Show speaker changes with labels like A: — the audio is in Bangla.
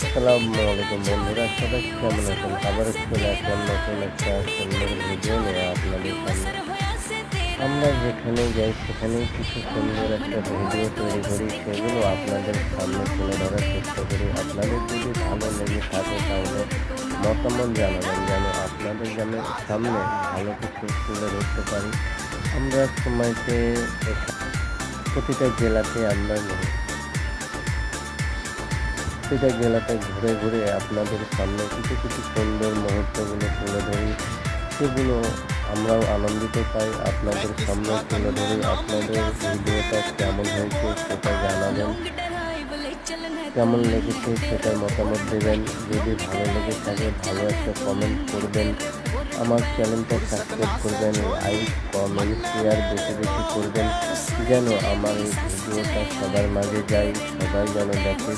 A: আসসালামু আলাইকুম বন্ধুরা, সবাই কেমন আছেন? আবার চলে আসলাম নতুন একটা সুন্দর ভিডিও নিয়ে আপনাদের সামনে। আমরা যেখানে যাই সেখানে কিছু সুন্দর একটা ভিডিও তৈরি করি। সেগুলো আপনাদের সামনে তুলে ধরার চেষ্টা করি। আপনাদের যদি ভালো লেগে থাকে তাহলে মতামত জানাবেন, যেন আপনাদের যেন সামনে ভালো কিছু তুলে ধরতে পারি। আমরা সময়তে প্রতিটা জেলাতে আমরা প্রতিটা জেলাতে ঘুরে ঘুরে আপনাদের সামনে কিছু কিছু সুন্দর মুহূর্তগুলো তুলে ধরি। সেগুলো আমরাও আনন্দিত পাই, আপনাদের সামনে তুলে ধরি। আপনাদের ভিডিওটা কেমন হয়েছে সেটা জানাবেন। কেমন লেগেছে সেটার মতামত দেবেন। যদি ভালো লেগে থাকে, ভালো একটা কমেন্ট করবেন। আমার চ্যানেলটা সাবস্ক্রাইব করবেন লাইক কমেন্ট শেয়ার বেশি বেশি করবেন। যেন আমার এই ভিডিওটা সবার মাঝে যায়, সবাই যেন দেখে